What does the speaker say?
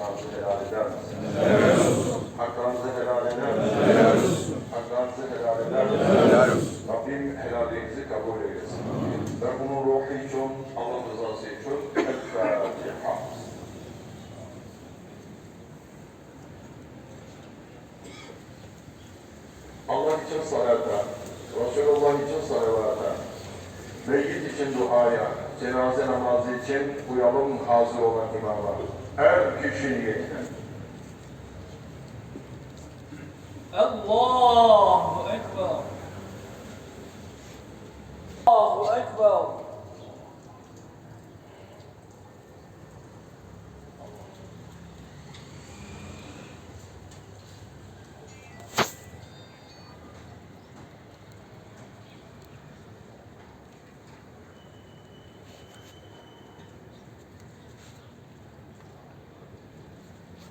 Hakkınızı helal eder misiniz? Hakkınızı helal eder misiniz? Hakkınızı helal eder misiniz? Rabbim helalinizi kabul eylesin. Ve bunun ruhu için, Allah rızası için El Fatiha. Allah için salavata, meyyit için duaya, cenaze namazı için uyalım hazır olan imama. Her kişi niyetine. Allahu Ekber. Allahu Ekber.